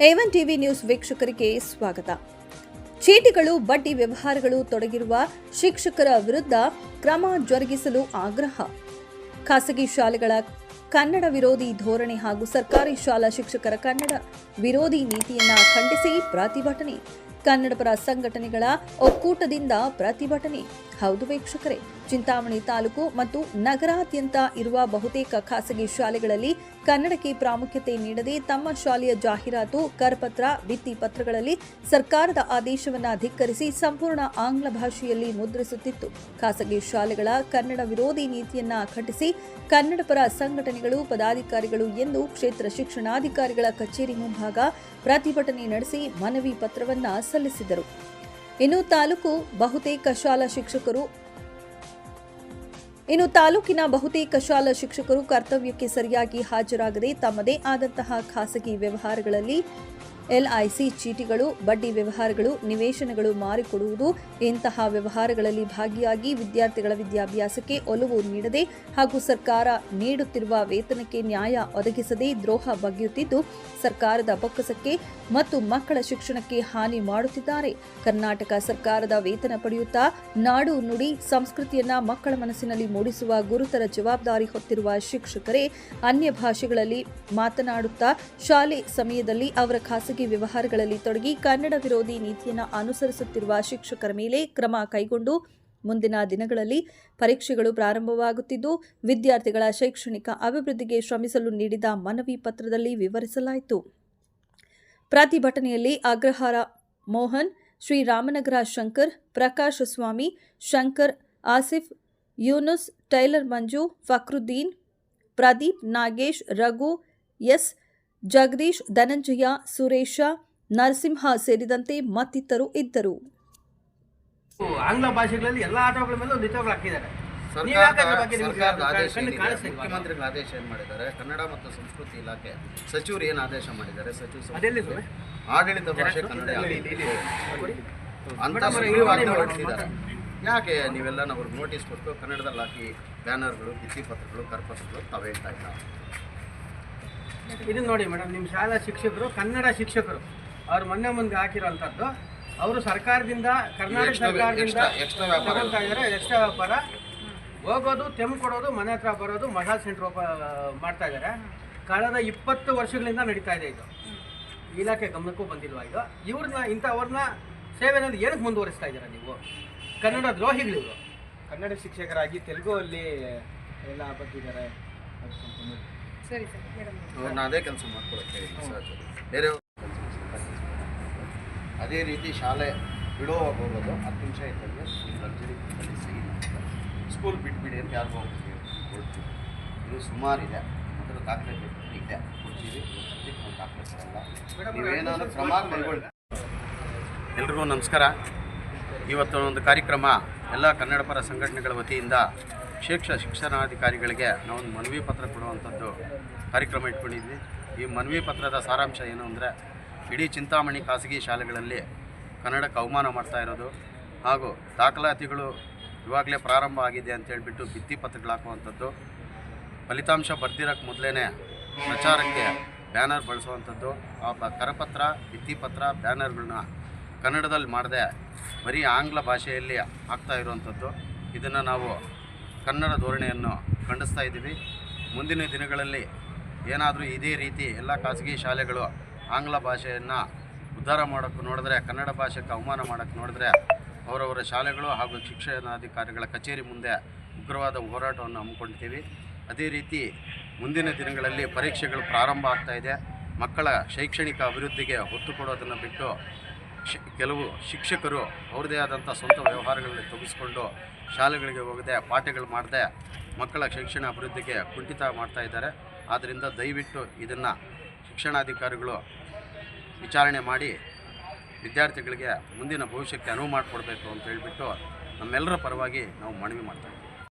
A one TV news ವೀಕ್ಷಕರಿಗೆ ಸ್ವಾಗತ. ಚೀಟಿಗಳು, ಬಡ್ಡಿ ವ್ಯವಹಾರಗಳು ತೊಡಗಿರುವ ಶಿಕ್ಷಕರ ವಿರುದ್ಧ ಕ್ರಮ ಜರುಗಿಸಲು ಆಗ್ರಹ. ಖಾಸಗಿ ಶಾಲೆಗಳ ಕನ್ನಡ ವಿರೋಧಿ ಧೋರಣೆ ಹಾಗೂ ಸರ್ಕಾರಿ ಶಾಲಾ ಶಿಕ್ಷಕರ ಕನ್ನಡ ವಿರೋಧಿ ನೀತಿಯನ್ನ ಖಂಡಿಸಿ ಪ್ರತಿಭಟನೆ. ಕನ್ನಡಪರ ಸಂಘಟನೆಗಳ ಒಕ್ಕೂಟದಿಂದ ಪ್ರತಿಭಟನೆ. ಹೌದು ವೀಕ್ಷಕರೇ. ಚಿಂತಾಮಣಿ ತಾಲೂಕು ಮತ್ತು ನಗರಾದ್ಯಂತ ಇರುವ ಬಹುತೇಕ ಖಾಸಗಿ ಶಾಲೆಗಳಲ್ಲಿ ಕನ್ನಡಕ್ಕೆ ಪ್ರಾಮುಖ್ಯತೆ ನೀಡದೆ ತಮ್ಮ ಶಾಲೆಯ ಜಾಹೀರಾತು, ಕರಪತ್ರ, ಭಿತ್ತಿ ಪತ್ರಗಳಲ್ಲಿ ಸರ್ಕಾರದ ಆದೇಶವನ್ನು ಧಿಕ್ಕರಿಸಿ ಸಂಪೂರ್ಣ ಆಂಗ್ಲ ಭಾಷೆಯಲ್ಲಿ ಮುದ್ರಿಸುತ್ತಿತ್ತು. ಖಾಸಗಿ ಶಾಲೆಗಳ ಕನ್ನಡ ವಿರೋಧಿ ನೀತಿಯನ್ನ ಖಂಡಿಸಿ ಕನ್ನಡಪರ ಸಂಘಟನೆಗಳು, ಪದಾಧಿಕಾರಿಗಳು ಎಂದು ಕ್ಷೇತ್ರ ಶಿಕ್ಷಣಾಧಿಕಾರಿಗಳ ಕಚೇರಿ ಮುಂಭಾಗ ಪ್ರತಿಭಟನೆ ನಡೆಸಿ ಮನವಿ ಪತ್ರವನ್ನ ಸಲ್ಲಿಸಿದರು. ಇನ್ನು ತಾಲೂಕು ಬಹುತೇಕ ಶಾಲಾ ಶಿಕ್ಷಕರು ಇನ್ನು ತಾಲೂಕಿನ ಬಹುತೇಕ ಶಾಲಾ ಶಿಕ್ಷಕರು ಕರ್ತವ್ಯಕ್ಕೆ ಸರಿಯಾಗಿ ಹಾಜರಾಗದೆ ತಮ್ಮದೇ ಆದಂತಹ ಖಾಸಗಿ ವ್ಯವಹಾರಗಳಲ್ಲಿ ಎಲ್ಐಸಿ ಚೀಟಿಗಳು, ಬಡ್ಡಿ ವ್ಯವಹಾರಗಳು, ನಿವೇಶನಗಳು ಮಾರಿಕೊಡುವುದು, ಇಂತಹ ವ್ಯವಹಾರಗಳಲ್ಲಿ ಭಾಗಿಯಾಗಿ ವಿದ್ಯಾರ್ಥಿಗಳ ವಿದ್ಯಾಭ್ಯಾಸಕ್ಕೆ ಒಲವು ನೀಡದೆ ಹಾಗೂ ಸರ್ಕಾರ ನೀಡುತ್ತಿರುವ ವೇತನಕ್ಕೆ ನ್ಯಾಯ ಒದಗಿಸದೆ ದ್ರೋಹ ಬಗೆಯುತ್ತಿದ್ದು, ಸರ್ಕಾರದ ಬೊಕ್ಕಸಕ್ಕೆ ಮತ್ತು ಮಕ್ಕಳ ಶಿಕ್ಷಣಕ್ಕೆ ಹಾನಿ ಮಾಡುತ್ತಿದ್ದಾರೆ. ಕರ್ನಾಟಕ ಸರ್ಕಾರದ ವೇತನ ಪಡೆಯುತ್ತಾ ನಾಡು ನುಡಿ ಸಂಸ್ಕೃತಿಯನ್ನ ಮಕ್ಕಳ ಮನಸ್ಸಿನಲ್ಲಿ ಮೂಡಿಸುವ ಗುರುತರ ಜವಾಬ್ದಾರಿ ಹೊತ್ತಿರುವ ಶಿಕ್ಷಕರೇ, ಅನ್ಯ ಭಾಷೆಗಳಲ್ಲಿ ಮಾತನಾಡುತ್ತಾ ಶಾಲೆ ಸಮಯದಲ್ಲಿ ಅವರ ಖಾಸಗಿ ವ್ಯವಹಾರಗಳಲ್ಲಿ ತೊಡಗಿ ಕನ್ನಡ ವಿರೋಧಿ ನೀತಿಯನ್ನು ಅನುಸರಿಸುತ್ತಿರುವ ಶಿಕ್ಷಕರ ಮೇಲೆ ಕ್ರಮ ಕೈಗೊಂಡು ಮುಂದಿನ ದಿನಗಳಲ್ಲಿ ಪರೀಕ್ಷೆಗಳು ಪ್ರಾರಂಭವಾಗುತ್ತಿದ್ದು, ವಿದ್ಯಾರ್ಥಿಗಳ ಶೈಕ್ಷಣಿಕ ಅಭಿವೃದ್ಧಿಗೆ ಶ್ರಮಿಸಲು ನೀಡಿದ ಮನವಿ ಪತ್ರದಲ್ಲಿ ವಿವರಿಸಲಾಯಿತು. ಪ್ರತಿಭಟನೆಯಲ್ಲಿ ಅಗ್ರಹಾರ ಮೋಹನ್, ಶ್ರೀರಾಮನಗರ ಶಂಕರ್, ಪ್ರಕಾಶ್ ಸ್ವಾಮಿ, ಶಂಕರ್, ಆಸಿಫ್, ಯೂನುಸ್, ಟೈಲರ್ ಮಂಜು, ಫಕ್ರುದ್ದೀನ್, ಪ್ರದೀಪ್ ನಾಗೇಶ್, ರಘು, ಎಸ್. ಜಗದೀಶ್ ಧನಂಜಯ ಸುರೇಶ ನರಸಿಂಹ ಸೇರಿದಂತೆ ಮತ್ತಿತರರು ಇದ್ದರು. ಆಂಗ್ಲ ಭಾಷೆಗಳಲ್ಲಿ ಎಲ್ಲಾ ಆಟೋಗಳ ಮೇಲೂ ನಿತ್ಯಗಳು ಹಾಕಿದ್ದಾರೆ. ನೀವ್ ಸರ್ಕಾರದ ಯಾಕೆ ಅದ್ರ ಬಗ್ಗೆ ನಿಮ್ಗೆ ಸರ್ಕಾರದ ಆದೇಶ ಕಣ್ಣು ಏನಿದೆ, ಕಾಣಿಸ್ತಾ ಇಲ್ವಾ? ಮುಖ್ಯಮಂತ್ರಿಗಳ ಆದೇಶ ಏನ್ ಮಾಡಿದ್ದಾರೆ? ಕನ್ನಡ ಮತ್ತು ಸಂಸ್ಕೃತಿ ಇಲಾಖೆ ಸಚಿವರು ಏನ್ ಆದೇಶ ಮಾಡಿದ್ದಾರೆ? ಸಚಿವ ಅದೆಲ್ಲಿ? ಆಡಳಿತ ಭಾಷೆ ಕನ್ನಡ ಇಲ್ಲಿ. ಅಂತ ಸುಗ್ರೀವಾಜ್ಞೆ ಹೊರಡಿಸಿದ್ದಾರೆ ಯಾಕೆ ನೀವೆಲ್ಲ ಅವ್ರಿಗೆ ನೋಟಿಸ್ ಕೊಟ್ಟು ಕನ್ನಡದಲ್ಲಿ ಹಾಕಿ ಬ್ಯಾನರ್ಗಳು ಭಿತ್ತಿಪತ್ರಗಳು ಪತ್ರಗಳು ಕರ್ಪತ್ರಗಳು ಹೇಳ್ತಾ ಇಲ್ಲ? ಇದನ್ನ ನೋಡಿ ಮೇಡಮ್ ನಿಮ್ಮ ಶಾಲಾ ಶಿಕ್ಷಕರು ಕನ್ನಡ ಶಿಕ್ಷಕರು ಅವ್ರು ಮೊನ್ನೆ ಮುಂದೆ ಹಾಕಿರೋಂಥದ್ದು ಅವರು ಸರ್ಕಾರದಿಂದ ಕರ್ನಾಟಕ ಸರ್ಕಾರದಿಂದ. ತಗೊಳ್ತಾ ಇದ್ದಾರೆ ಎಕ್ಸ್ಟ್ರಾ ವ್ಯಾಪಾರ. ಹೋಗೋದು ತೆಮ್ ಕೊಡೋದು ಮನೆ ಹತ್ರ ಬರೋದು ಮಸಾಜ್ ಸೆಂಟರ್ ಮಾಡ್ತಾ ಇದ್ದಾರೆ ಕಳೆದ ಇಪ್ಪತ್ತು ವರ್ಷಗಳಿಂದ ನಡೀತಾ ಇದೆ ಇದು. ಇಲಾಖೆ ಗಮನಕ್ಕೂ ಬಂದಿಲ್ವಾ ಇದು? ಇವ್ರನ್ನ ಇಂಥವ್ರನ್ನ ಸೇವೆನಲ್ಲಿ ಏನಕ್ಕೆ ಮುಂದುವರಿಸ್ತಾ ಇದ್ದೀರಾ ನೀವು? ಕನ್ನಡ ದ್ರೋಹಿಗಳಿವರು ಕನ್ನಡ ಶಿಕ್ಷಕರಾಗಿ ತೆಲುಗು ಅಲ್ಲಿ ಎಲ್ಲ ಬರ್ತಿದ್ದಾರೆ ಅವ್ರನ್ನ ಅದೇ ಕೆಲಸ ಮಾಡ್ಕೊಳಕ್ಕೆ ಸಹಜ ಬೇರೆ ಅದೇ ರೀತಿ ಶಾಲೆ ಬಿಡೋ ಹೋಗೋದು ಹತ್ತು ನಿಮಿಷ ಇದ್ದಂಗೆ ಲಕ್ಸುರಿ ಸ್ಕೂಲ್ ಬಿಟ್ಬಿಡಿ ಅಂತ ಯಾರಿಗೋ ಕೊಡ್ತೀವಿ. ಇದು ಸುಮಾರಿದೆ ಅದರ ದಾಖಲೆ ಇದೆ. ಕೊಡ್ತೀವಿ. ದಾಖಲೆ ಕೊಡಲ್ಲ ನೀವೇನಾದರೂ ಕ್ರಮ ಕೈಗೊಳ್ಳಿ. ಎಲ್ರಿಗೂ ನಮಸ್ಕಾರ. ಇವತ್ತು ಒಂದು ಕಾರ್ಯಕ್ರಮ ಎಲ್ಲ ಕನ್ನಡ ಪರ ಸಂಘಟನೆಗಳ ವತಿಯಿಂದ ಶಿಕ್ಷ ಶಿಕ್ಷಣಾಧಿಕಾರಿಗಳಿಗೆ ನಾವೊಂದು ಮನವಿ ಪತ್ರ ಕೊಡುವಂಥದ್ದು ಕಾರ್ಯಕ್ರಮ ಇಟ್ಕೊಂಡಿದ್ವಿ. ಈ ಮನವಿ ಪತ್ರದ ಸಾರಾಂಶ ಏನು ಅಂದರೆ, ಇಡೀ ಚಿಂತಾಮಣಿ ಖಾಸಗಿ ಶಾಲೆಗಳಲ್ಲಿ ಕನ್ನಡಕ್ಕೆ ಅವಮಾನ ಮಾಡ್ತಾ ಇರೋದು ಹಾಗೂ ದಾಖಲಾತಿಗಳು ಇವಾಗಲೇ ಪ್ರಾರಂಭ ಆಗಿದೆ ಅಂತ ಹೇಳಿಬಿಟ್ಟು ಭಿತ್ತಿ ಪತ್ರಗಳು ಹಾಕುವಂಥದ್ದು, ಫಲಿತಾಂಶ ಬರ್ದಿರೋಕ್ಕೆ ಮೊದಲೇ ಪ್ರಚಾರಕ್ಕೆ ಬ್ಯಾನರ್ ಬಳಸುವಂಥದ್ದು. ಆ ಕರಪತ್ರ ಭಿತ್ತಿಪತ್ರ ಬ್ಯಾನರ್ಗಳನ್ನ ಕನ್ನಡದಲ್ಲಿ ಮಾಡದೆ ಬರೀ ಆಂಗ್ಲ ಭಾಷೆಯಲ್ಲಿ ಆಗ್ತಾ ಇರುವಂಥದ್ದು. ಇದನ್ನು ನಾವು ಕನ್ನಡ ಧೋರಣೆಯನ್ನು ಖಂಡಿಸ್ತಾ ಇದ್ದೀವಿ. ಮುಂದಿನ ದಿನಗಳಲ್ಲಿ ಏನಾದರೂ ಇದೇ ರೀತಿ ಎಲ್ಲ ಖಾಸಗಿ ಶಾಲೆಗಳು ಆಂಗ್ಲ ಭಾಷೆಯನ್ನು ಉದ್ಧಾರ ಮಾಡೋಕ್ಕೆ ನೋಡಿದ್ರೆ, ಕನ್ನಡ ಭಾಷೆಗೆ ಅವಮಾನ ಮಾಡೋಕ್ಕೆ ನೋಡಿದ್ರೆ ಅವರವರ ಶಾಲೆಗಳು ಹಾಗೂ ಶಿಕ್ಷಣಾಧಿಕಾರಿಗಳ ಕಚೇರಿ ಮುಂದೆ ಉಗ್ರವಾದ ಹೋರಾಟವನ್ನು ಹಮ್ಮಿಕೊಂಡಿದ್ದೀವಿ. ಅದೇ ರೀತಿ ಮುಂದಿನ ದಿನಗಳಲ್ಲಿ ಪರೀಕ್ಷೆಗಳು ಪ್ರಾರಂಭ ಆಗ್ತಾಯಿದೆ ಮಕ್ಕಳ ಶೈಕ್ಷಣಿಕ ಅಭಿವೃದ್ಧಿಗೆ ಒತ್ತು ಕೊಡೋದನ್ನು ಬಿಟ್ಟು ಕೆಲವು ಶಿಕ್ಷಕರು ಅವ್ರದೇ ಆದಂಥ ಸ್ವಂತ ವ್ಯವಹಾರಗಳಲ್ಲಿ ತೊಗಿಸ್ಕೊಂಡು ಶಾಲೆಗಳಿಗೆ ಹೋಗದೆ ಪಾಠಗಳು ಮಾಡದೆ ಮಕ್ಕಳ ಶಿಕ್ಷಣ ಅಭಿವೃದ್ಧಿಗೆ ಕುಂಠಿತ ಮಾಡ್ತಾ ಇದ್ದಾರೆ. ಆದ್ದರಿಂದ ದಯವಿಟ್ಟು ಇದನ್ನು ಶಿಕ್ಷಣಾಧಿಕಾರಿಗಳು ವಿಚಾರಣೆ ಮಾಡಿ ವಿದ್ಯಾರ್ಥಿಗಳಿಗೆ ಮುಂದಿನ ಭವಿಷ್ಯಕ್ಕೆ ಅನುವು ಮಾಡಿಕೊಡ್ಬೇಕು ಅಂತ ಹೇಳಿಬಿಟ್ಟು ನಮ್ಮೆಲ್ಲರ ಪರವಾಗಿ ನಾವು ಮನವಿ ಮಾಡ್ತಾ